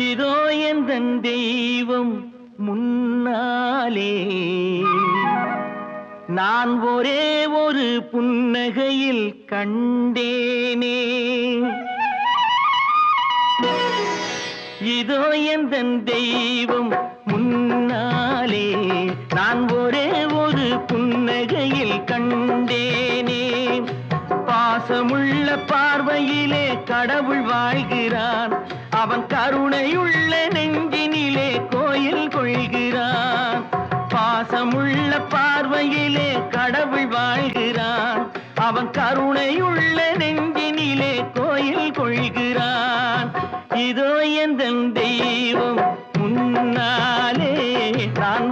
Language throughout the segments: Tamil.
இதோ எந்த தெய்வம் முன்னாலே. நான் ஒரே ஒரு புன்னகையில் கண்டேனே. இதோ எந்த தெய்வம் முன்னாலே. நான் ஒரே ஒரு புன்னகையில் கண்டேனே. பாசமுள்ள பார்வையிலே கடவுள் வாழ்கிறான் அவன் கருணையுள்ள நெஞ்சினிலே கோயில் கொள்கிறான். பாசமுள்ள பார்வையிலே கடவுள் வாழ்கிறான். அவன் கருணையுள்ள நெஞ்சினிலே கோயில் கொள்கிறான். இதோ எந்த தெய்வம் முன்னாலே நான்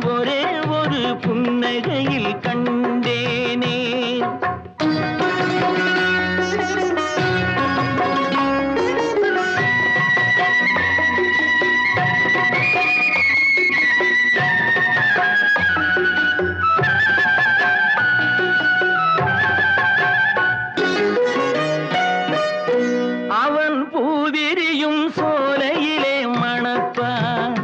மணப்பான்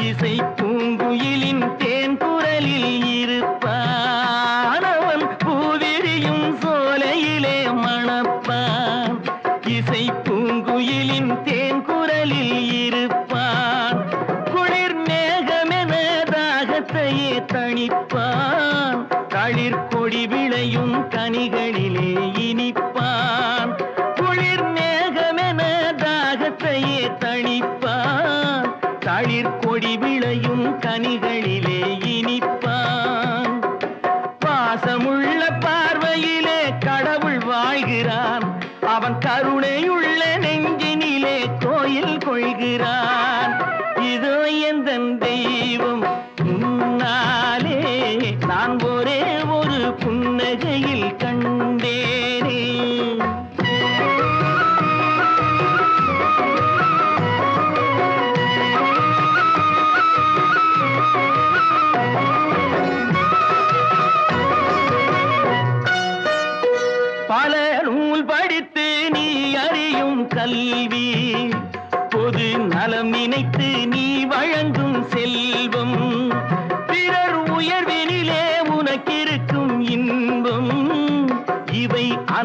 இசை பூங்குயிலின் தேன் குரலில் இருப்பான் அவன் பூவிரியும் சோலையிலே மணப்பான் இசை பூங்குயிலின் தேன் குரலில் இருப்பான் குளிர் மேகமென தாகத்தையே தணிப்பான் கனிகளிலே இனிப்பான். பாசமுள்ள பார்வையிலே கடவுள் வாழ்கிறான். அவன் கருணையுள்ள நெஞ்சினிலே கோயில் கொள்கிறான்.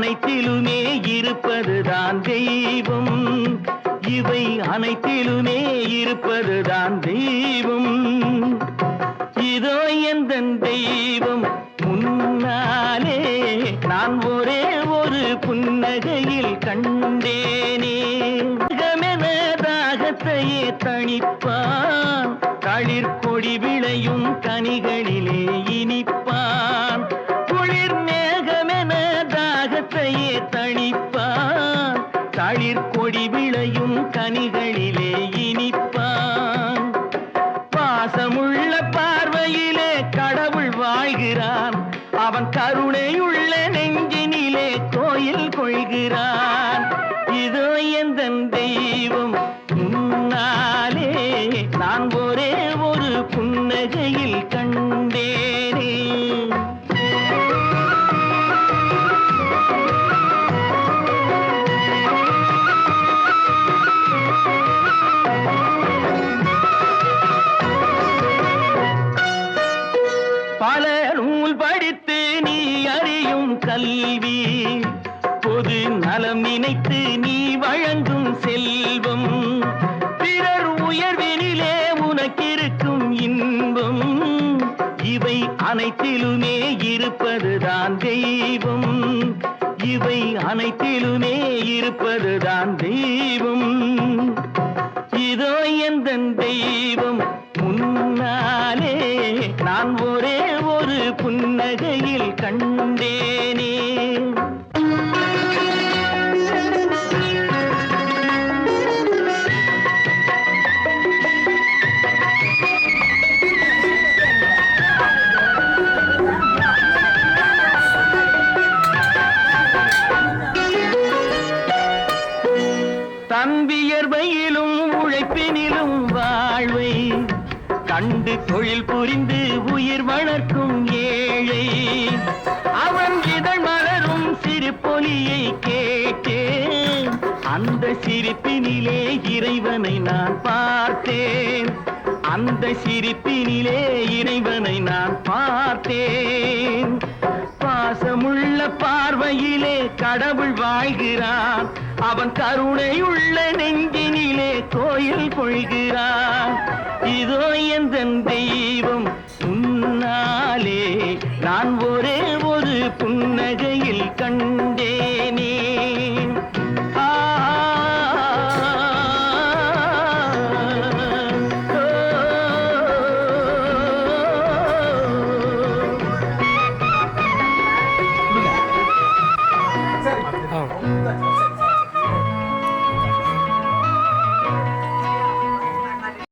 அனைத்திலுமே இருப்பதுதான் தெய்வம். இவை அனைத்திலுமே இருப்பதுதான் தெய்வம். இதோ எந்த தெய்வம் முன்னாலே நான் ஒரே ஒரு புன்னகையில் கண்டேனே. மேகமென தாகத்தையே தணிப்பான். தளிர் கொடி விளையும் கனிகளிலே இனிப்பான். விளையும் கல்வி பொது நலம் நினைத்து நீ வழங்கும் செல்வம். பிறர் உயர்வினிலே உனக்கிருக்கும் இன்பம். இவை அனைத்திலுமே இருப்பதுதான் தெய்வம். இவை அனைத்திலுமே இருப்பதுதான் தெய்வம். இதோ எந்த தெய்வம் முன்னாலே நான் ஒரே ஒரு புன்னகையில் கண்டேனே. கண்டு தொழில் புரிந்து உயிர் வளர்க்கும் ஏழை. அவன் இதழ் மலரும் சிறு பொலியை கேட்டேன் அந்த சிரிப்பினிலே இறைவனை நான் பார்த்தேன். அந்த சிரிப்பினிலே இறைவனை நான் பார்த்தேன். பாசமுள்ள பார்வையிலே கடவுள் வாழ்கிறான் அவன் கருணை உள்ள நெஞ்சினில்